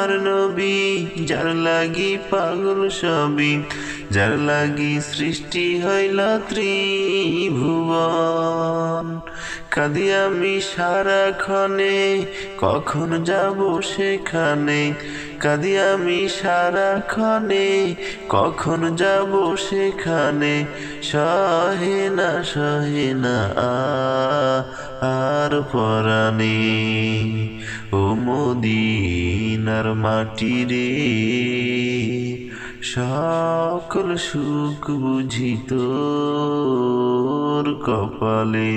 আমার নবী, যার লাগি পাগল সবই, যার লাগি সৃষ্টি হইল ত্রিভুবন। কাঁদি আমি সারাক্ষণে, কখন যাব সেখানে? কাঁদি আমি সারাক্ষণে, কখন যাব সেখানে? সহে না সহে না, আ- আর পরাণে ও মদিনার মাটি রে সকল সুখ বুঝিত কপালে।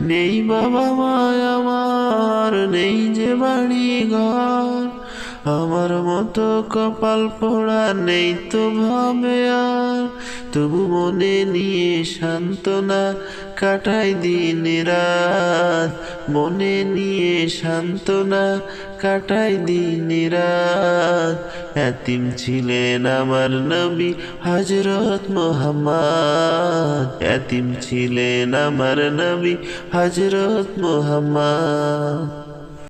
নেই বাবা মায় আমার, নেই যে বাড়ি ঘর আমার মতো কপাল পোড়া নেই তো ভাবে আর। তবু মনে নিয়ে সান্ত্বনা কাটাই দিন রাত। মনে নিয়ে সান্ত্বনা কাটাই দিন রাত। এতিম ছিলেন আমার নবী হজরত মোহাম্মদ। এতিম ছিলেন আমার নবী হজরত মোহাম্মদ।